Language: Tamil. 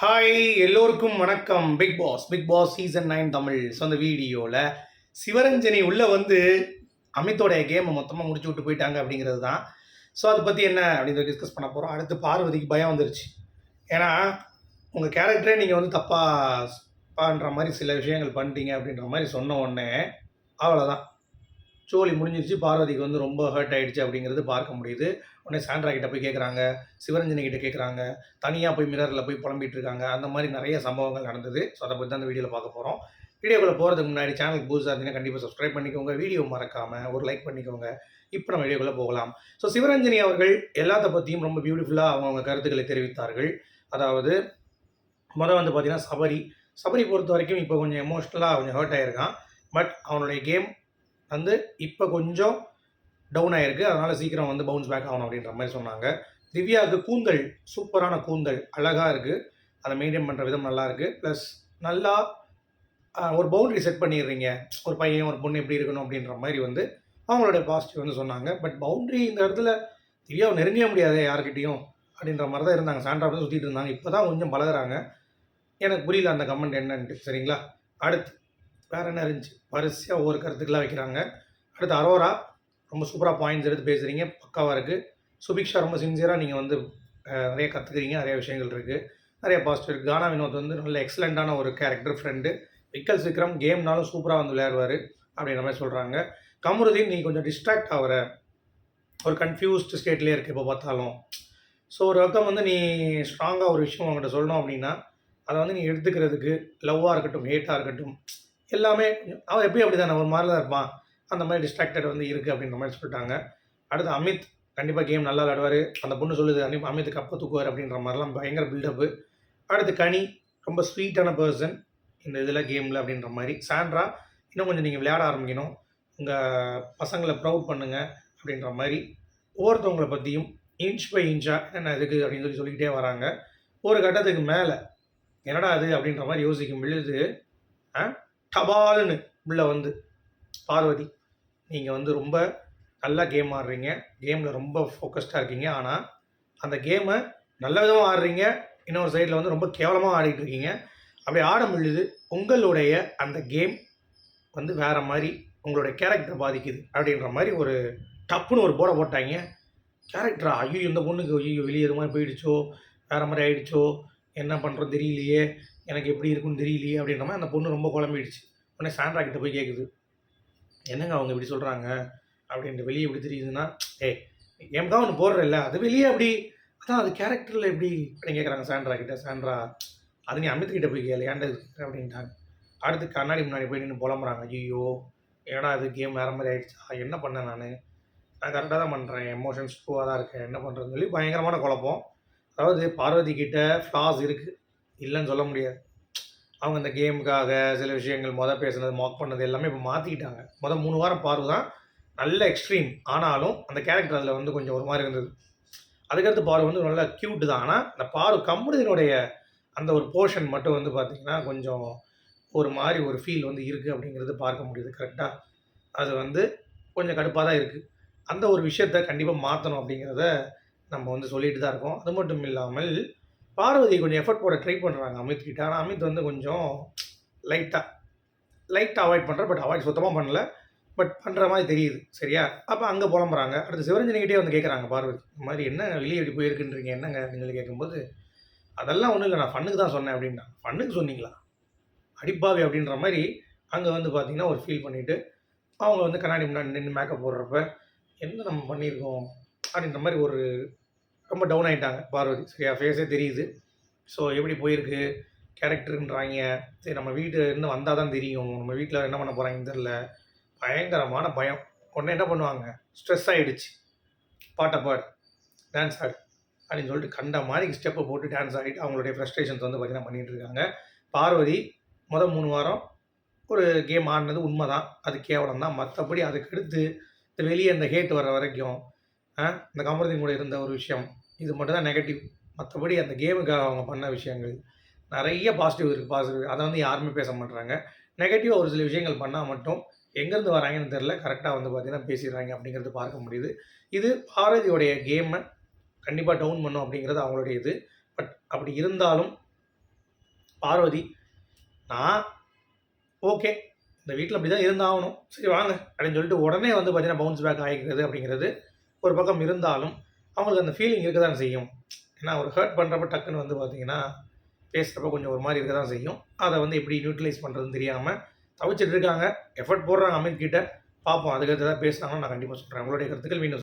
ஹாய் எல்லோருக்கும் வணக்கம். Bigg Boss Bigg Boss season nine Tamil. So அந்த வீடியோவில் சிவரஞ்சனி உள்ளே வந்து அமித்தோடைய கேமை மொத்தமாக முடிச்சு விட்டு போயிட்டாங்க அப்படிங்கிறது தான். ஸோ அதை பற்றி என்ன அப்படின்னு டிஸ்கஸ் பண்ண போகிறோம் அடுத்து பார்வதிக்கு பயம் வந்துருச்சு. ஏன்னா உங்கள் கேரக்டரே நீங்கள் வந்து தப்பாக பண்ணுற மாதிரி சில விஷயங்கள் பண்ணிட்டீங்க அப்படின்ற மாதிரி சொன்ன உடனே அவ்வளோதான் ஜோலி முடிஞ்சிருச்சு. பார்வதிக்கு வந்து ரொம்ப ஹர்ட் ஆயிடுச்சு அப்படிங்கிறது பார்க்க முடியுது. உடனே சாண்ட்ரா கிட்ட போய் கேட்குறாங்க சிவரஞ்சனி கிட்ட கேட்குறாங்க தனியாக போய் மிரரில் போய் புலம்பிட்டு இருக்காங்க அந்த மாதிரி நிறைய சம்பவங்கள் நடந்தது. ஸோ அதை பற்றி தான் அந்த வீடியோவில் பார்க்க போகிறோம் வீடியோக்குள்ளே போகிறதுக்கு முன்னாடி சேனலுக்கு புதுசாக இருந்தீங்கன்னா கண்டிப்பாக சப்ஸ்கிரைப் பண்ணிக்கோங்க. வீடியோ மறக்காமல் ஒரு லைக் பண்ணிக்கோங்க. இப்போ நம்ம வீடியோக்குள்ளே போகலாம். ஸோ சிவரஞ்சனி அவர்கள் எல்லாத்த பற்றியும் ரொம்ப பியூட்டிஃபுல்லாக அவங்கவுங்க கருத்துக்களை தெரிவித்தார்கள். அதாவது முதல் வந்து பார்த்தீங்கன்னா சபரி. சபரி பொறுத்த வரைக்கும் இப்போ கொஞ்சம் எமோஷ்னலாக கொஞ்சம் ஹர்ட் ஆகிருக்கான் பட் அவனுடைய கேம் வந்து இப்போ கொஞ்சம் டவுன் ஆயிருக்கு. அதனால் சீக்கிரம் வந்து பவுன்ஸ் பேக் ஆகணும் அப்படின்ற மாதிரி சொன்னாங்க. திவ்யாவுக்கு கூந்தல் சூப்பரான கூந்தல் அழகாக இருக்குது அதை மெயின்டைன் பண்ணுற விதம் நல்லா இருக்குது ப்ளஸ் நல்லா ஒரு பவுண்டரி செட் பண்ணிடுறீங்க. ஒரு பையன் ஒரு பொண்ணு எப்படி இருக்கணும் அப்படின்ற மாதிரி வந்து அவங்களுடைய பாசிட்டிவ் வந்து சொன்னாங்க. பட் பவுண்டரி இந்த இடத்துல திவ்யாவை நெருங்க முடியாது யார்கிட்டயும் அப்படின்ற மாதிரி தான் இருந்தாங்க. சாண்ட்ரா தான் சுற்றிட்டு இருந்தாங்க. இப்போ தான் கொஞ்சம் பழகுறாங்க. எனக்கு புரியல அந்த கமெண்ட் என்னன்ட்டு. சரிங்களா? அடுத்து. வேற என்ன இருந்துச்சு? வரிசையாக ஒவ்வொரு கருத்துக்களாக வைக்கிறாங்க. அடுத்து அரோரா ரொம்ப சூப்பராக பாயிண்ட்ஸ் எடுத்து பேசுகிறீங்க பக்காவாக இருக்குது சுபிக்ஷா ரொம்ப சின்சியராக நீங்கள் வந்து நிறைய கற்றுக்குறீங்க நிறைய விஷயங்கள் இருக்குது நிறைய பாசிட்டிவ் இருக்குது கானா வினோத் வந்து நல்ல எக்ஸலண்ட்டான ஒரு கேரக்டர் ஃப்ரெண்டு விக்கல் விக்ரம் கேம்னாலும் சூப்பராக வந்து விளையாடுவார் அப்படின்ற மாதிரி சொல்கிறாங்க கமருதீன் நீ கொஞ்சம் டிஸ்ட்ராக்ட் ஆகிற ஒரு கன்ஃபியூஸ்டு ஸ்டேட்லேயே இருக்குது இப்போ பார்த்தாலும். ஸோ ஒரு பக்கம் வந்து நீ ஸ்ட்ராங்காக ஒரு விஷயம் அவங்ககிட்ட சொல்லணும் அப்படின்னா அதை வந்து நீ எடுத்துக்கிறதுக்கு லவ்வாக இருக்கட்டும் ஹேட்டாக இருக்கட்டும் எல்லாமே அவன் எப்பயும் அப்படி தானே ஒரு மாதிரி தான் இருப்பான். அந்த மாதிரி டிஸ்ட்ராக்டட் வந்து இருக்குது அப்படின்ற மாதிரி சொல்லிட்டாங்க. அடுத்து அமித் கண்டிப்பாக கேம் நல்லா விளாடுவார் அந்த பொண்ணு சொல்லுது அனி அமித் கப்பை தூக்குவார் அப்படின்ற மாதிரிலாம் பயங்கர பில்டப்பு அடுத்து கனி ரொம்ப ஸ்வீட்டான பர்சன் இந்த இதில் கேமில் அப்படின்ற மாதிரி. சாண்ட்ரா இன்னும் கொஞ்சம் நீங்கள் விளையாட ஆரம்பிக்கணும். உங்கள் பசங்களை ப்ரௌட் பண்ணுங்கள் அப்படின்ற மாதிரி. ஒவ்வொருத்தவங்களை பற்றியும் இன்ச் பை இன்ச்சாக என்ன இதுக்கு அப்படின்னு சொல்லி சொல்லிக்கிட்டே வராங்க. ஒரு கட்டத்துக்கு மேலே என்னடா அது அப்படின்ற மாதிரி யோசிக்கும் பொழுது ஆ? தபாலுன்னு உள்ளே வந்து. பார்வதி நீங்கள் வந்து ரொம்ப நல்லா கேம் ஆடுறீங்க. கேமில் ரொம்ப ஃபோக்கஸ்டாக இருக்கீங்க. ஆனால் அந்த கேமை நல்ல விதமாக ஆடுறீங்க. இன்னொரு சைடில் வந்து ரொம்ப கேவலமாக ஆடிட்டு இருக்கீங்க. அப்படி ஆட முடியுது உங்களுடைய அந்த கேம் வந்து வேற மாதிரி உங்களுடைய கேரக்டர் பாதிக்குது அப்படின்ற மாதிரி ஒரு டப்புன்னு ஒரு போட போட்டாங்க. கேரக்டரா ஐயோ இந்த பொண்ணுக்கு ஐயோ வெளியேற மாதிரி போயிடுச்சோ வேறு மாதிரி ஆயிடுச்சோ என்ன பண்ணுறோம் தெரியலையே எனக்கு எப்படி இருக்குன்னு தெரியலையே அப்படின்ற மாதிரி அந்த பொண்ணு ரொம்ப குழம்பிடுச்சு. உடனே சாண்ட்ரா கிட்ட போய் கேட்குது என்னங்க அவங்க இப்படி சொல்கிறாங்க அப்படின்ட்டு வெளியே எப்படி தெரியுதுன்னா ஏய் தான் ஒன்று இல்லை அது வெளியே அப்படி அதான் அது கேரக்டரில் எப்படி? அப்படின்னு கேட்குறாங்க சாண்ட்ரா கிட்ட. சாண்ட்ரா அது நீ அமித் போய் கேளு. ஏன்டா இது? அப்படின்ட்டாங்க. அடுத்து கண்ணாடி முன்னாடி போய் நின்று புலம்புறாங்க. ஐயோ ஏன்னா அது கேம் வேறு மாதிரி ஆகிடுச்சா என்ன பண்ணேன் நான்? நான் கரெக்டாக தான் பண்ணுறேன் எமோஷன்ஸ் ட்ரூவாக தான் இருக்கேன். என்ன பண்ணுறதுன்னு சொல்லி பயங்கரமான குழப்பம். அதாவது பார்வதி கிட்ட ஃப்ளாஸ் இருக்குது இல்லைன்னு சொல்ல முடியாது. அவங்க இந்த கேமுக்காக சில விஷயங்கள் மொதல் பேசுனது மாக் பண்ணது எல்லாமே இப்போ மாற்றிக்கிட்டாங்க மொதல் மூணு வாரம் பார்வை தான் நல்ல எக்ஸ்ட்ரீம் ஆனாலும் அந்த கேரக்டர் அதில் வந்து கொஞ்சம் ஒரு மாதிரி இருந்தது. அதுக்கடுத்து பாரு வந்து நல்ல க்யூட் தான். ஆனால் அந்த பாரு கம்முடினுடைய அந்த ஒரு போர்ஷன் மட்டும் வந்து பார்த்திங்கன்னா கொஞ்சம் ஒரு மாதிரி ஒரு ஃபீல் வந்து இருக்குது அப்படிங்கிறது பார்க்க முடியுது கரெக்டாக அது வந்து கொஞ்சம் கடுப்பாக தான் இருக்குது அந்த ஒரு விஷயத்த கண்டிப்பாக மாற்றணும் அப்படிங்கிறத நம்ம வந்து சொல்லிட்டு தான் இருக்கோம். அது மட்டும் இல்லாமல் பார்வதி கொஞ்சம் எஃபர்ட் போட ட்ரை பண்ணுறாங்க அமித் கிட்ட. ஆனால் அமித் வந்து கொஞ்சம் லைட்டாக லைட்டாக அவாய்ட் பண்ணுற பட் அவாய்ட் சுத்தமாக பண்ணல. பட் பண்ணுற மாதிரி தெரியுது சரியா? அப்போ அங்கே புலம்புறாங்க. அடுத்து சிவரஞ்சனிக்கிட்டே வந்து கேட்குறாங்க பார்வதி இந்த மாதிரி என்ன வெளியே எப்படி போயிருக்குன்றீங்க? என்னங்க? அப்படின்னு கேட்கும்போது அதெல்லாம் ஒன்றும் இல்லை நான் ஃபண்ணுக்கு தான் சொன்னேன் அப்படின்னா ஃபண்ணுக்கு சொன்னீங்களா? அடிப்பாவி அப்படின்ற மாதிரி அங்கே வந்து பார்த்தீங்கன்னா ஒரு ஃபீல் பண்ணிவிட்டு அவங்க வந்து கண்ணாடி முன்னாடி நின்று மேக்கப் போடுறப்ப என்ன நம்ம பண்ணியிருக்கோம்? அப்படின்ற மாதிரி ஒரு ரொம்ப டவுன் ஆகிட்டாங்க பார்வதி. சரியா ஃபேஸே தெரியுது. ஸோ எப்படி போயிருக்கு? கேரக்டருன்றாங்க சரி நம்ம வீட்டு இன்னும் வந்தால் தான் தெரியும். நம்ம வீட்டில் என்ன பண்ண போகிறாங்கன்னு தெரில பயங்கரமான பயம். உடனே என்ன பண்ணுவாங்க? ஸ்ட்ரெஸ் ஆகிடுச்சு பாட்டை பாடு. டான்ஸ் ஆடு. அப்படின்னு சொல்லிட்டு கண்ட மாதிரி ஸ்டெப்பை போட்டு டான்ஸ் ஆடிட்டு அவங்களுடைய ஃப்ரஸ்ட்ரேஷன்ஸ் வந்து பார்த்தீங்கன்னா பண்ணிகிட்டு இருக்காங்க. பார்வதி மொதல் மூணு வாரம் ஒரு கேம் ஆடினது உண்மை தான் அது கேவலம் தான் மற்றபடி அதுக்கு எடுத்து இந்த வெளியே இந்த ஹேட் வர வரைக்கும் இந்த கமருதீன் கூட இருந்த ஒரு விஷயம். இது மட்டும்தான் நெகட்டிவ் மற்றபடி அந்த கேமுக்காக அவங்க பண்ண விஷயங்கள். நிறைய பாசிட்டிவ் இருக்குது பாசிட்டிவ் அதை வந்து யாருமே பேச மாட்டுறாங்க நெகட்டிவாக ஒரு சில விஷயங்கள் பண்ணால் மட்டும் எங்கேருந்து வராங்கன்னு தெரில கரெக்டாக வந்து பார்த்தீங்கன்னா பேசிடுறாங்க அப்படிங்கிறது பார்க்க முடியுது. இது பாரதியோடைய கேமை கண்டிப்பாக டவுன் பண்ணும் அப்படிங்கிறது அவங்களுடைய இது. பட் அப்படி இருந்தாலும் பார்வதி நான் ஓகே இந்த வீட்டில் அப்படி தான் இருந்தாகணும். சரி வாங்க அப்படின்னு சொல்லிட்டு உடனே வந்து பார்த்தீங்கன்னா பவுன்ஸ் பேக் ஆகிக்கிறது அப்படிங்கிறது ஒரு பக்கம் இருந்தாலும் அவங்களுக்கு அந்த ஃபீலிங் இருக்க தான் செய்யும். ஏன்னா ஒரு ஹர்ட் பண்ணுறப்ப டக்குன்னு வந்து பார்த்தீங்கன்னா பேசுகிறப்ப கொஞ்சம் ஒரு மாதிரி இருக்க தான் செய்யும். அதை வந்து எப்படி யூட்டிலைஸ் பண்ணுறதுன்னு தெரியாமல் தவிச்சிட்டு இருக்காங்க. எஃபர்ட் போடுறாங்க அமீன் கிட்ட பார்ப்போம். அதுக்கு ஏதாவது பேசுனாங்கன்னா நான் கண்டிப்பாக சொல்கிறேன் உங்களுடைய கருத்துக்கள் மீண்டும்